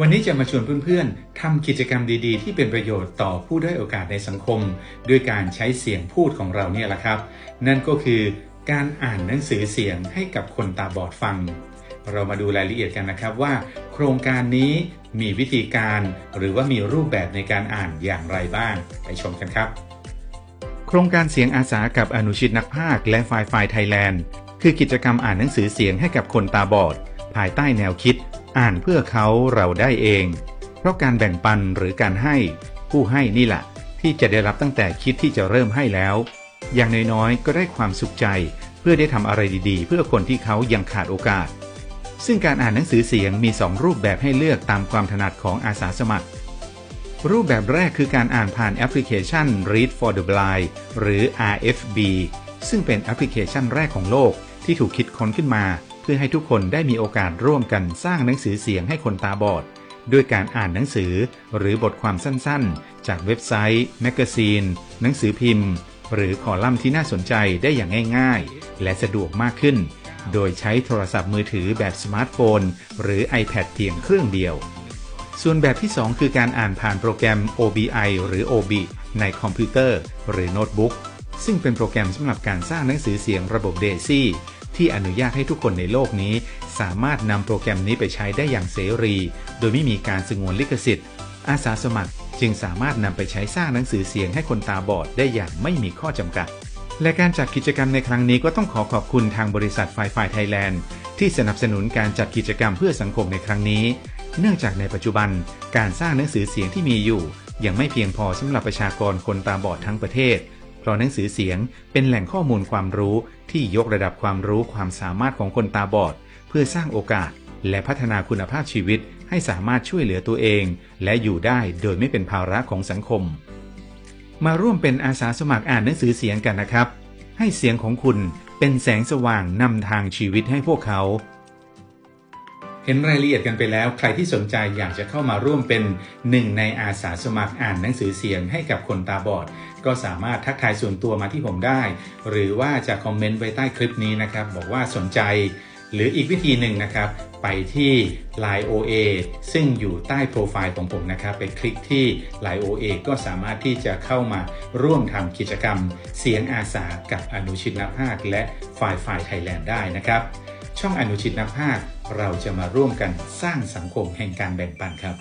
วันนี้จะมาชวนเพื่อนๆทำกิจกรรมดีๆ ที่เป็นประโยชน์ต่อผู้ด้อยโอกาสในสังคม ด้วยการใช้เสียงพูดของเราเนี่ยแหละครับ นั่นก็คือการอ่านหนังสือเสียงให้กับคนตาบอดฟัง เรามาดูรายละเอียดกันนะครับว่า โครงการนี้มีวิธีการหรือว่ามีรูปแบบในการอ่านอย่างไรบ้าง ไปชมกันครับ โครงการเสียงอาสากับอนุชิตนักภาคและไฟไฟไทยแลนด์คือกิจกรรมอ่านหนังสือเสียงให้กับคนตาบอด ภายใต้แนวคิด อ่านเพื่อเขาเราได้เอง เพราะการแบ่งปันหรือการให้ ผู้ให้นี่แหละที่จะได้รับตั้งแต่คิดที่จะเริ่มให้แล้ว อย่างน้อยๆก็ได้ความสุขใจ เพื่อได้ทำอะไรดีๆ เพื่อคนที่เขายังขาดโอกาส ซึ่งการอ่านหนังสือเสียงมี 2 รูปแบบให้เลือกตามความถนัดของอาสาสมัคร รูปแบบแรกคือการอ่านผ่านแอปพลิเคชัน Read for the Blind หรือ RFB ซึ่งเป็นแอปพลิเคชันแรกของโลกที่ถูกคิดค้นขึ้นมา เพื่อให้ทุกคนได้มีโอกาสร่วมกันสร้างหนังสือเสียงให้คนตาบอด ด้วยการอ่านหนังสือหรือบทความสั้นๆ จากเว็บไซต์ แมกกาซีน หนังสือพิมพ์ หรือคอลัมน์ที่น่าสนใจได้อย่างง่ายๆ และสะดวกมากขึ้น โดยใช้โทรศัพท์มือถือแบบสมาร์ทโฟน หรือ iPad เพียงเครื่องเดียว ส่วนแบบที่ 2 คือการอ่านผ่านโปรแกรม OBI หรือ OB ในคอมพิวเตอร์ หรือโน้ตบุ๊กซึ่งเป็นโปรแกรมสำหรับการสร้างหนังสือเสียงระบบ DAISY ที่อนุญาตให้ทุกคนในโลกนี้ สามารถนำโปรแกรมนี้ไปใช้ได้อย่างเสรี โดยไม่มีการสงวนลิขสิทธิ์ อาสาสมัครจึงสามารถนำไปใช้สร้างหนังสือเสียงให้คนตาบอดได้อย่างไม่มีข้อจำกัด และการจัดกิจกรรมในครั้งนี้ก็ต้องขอขอบคุณทางบริษัทไฟไฟไทยแลนด์ที่สนับสนุนการจัดกิจกรรมเพื่อสังคมในครั้งนี้ เนื่องจากในปัจจุบัน การสร้างหนังสือเสียงที่มีอยู่ ยังไม่เพียงพอสำหรับประชากรคนตาบอดทั้งประเทศ เพราะหนังสือเสียงเป็นแหล่งข้อมูลความรู้ที่ยกระดับความรู้ความสามารถของคนตาบอด เพื่อสร้างโอกาส และพัฒนาคุณภาพชีวิตให้สามารถช่วยเหลือตัวเอง และอยู่ได้โดยไม่เป็นภาระของสังคม มาร่วมเป็นอาสาสมัครอ่านหนังสือเสียงกันนะครับ ให้เสียงของคุณเป็นแสงสว่างนำทางชีวิตให้พวกเขาเห็นรายละเอียดกันไปแล้วใครที่สนใจอยากจะเข้ามาร่วมเป็นหนึ่งในอาสาสมัครอ่านหนังสือเสียงให้กับคนตาบอด ก็สามารถทักทายส่วนตัวมาที่ผมได้ หรือว่าจะคอมเมนต์ไว้ใต้คลิปนี้นะครับ บอกว่าสนใจ หรืออีกวิธีหนึ่งนะครับ ไปที่ Line OA ซึ่งอยู่ใต้โปรไฟล์ของผมนะครับ ไปคลิกที่ Line OA ก็สามารถที่จะเข้ามาร่วมทำกิจกรรม เสียงอาสากับอนุชิตนภาค และฝ่ายฝ่ายไทยแลนด์ได้นะครับ ช่องอนุชิตนภาคเราจะมาร่วมกันสร้างสังคมแห่งการแบ่งปันครับ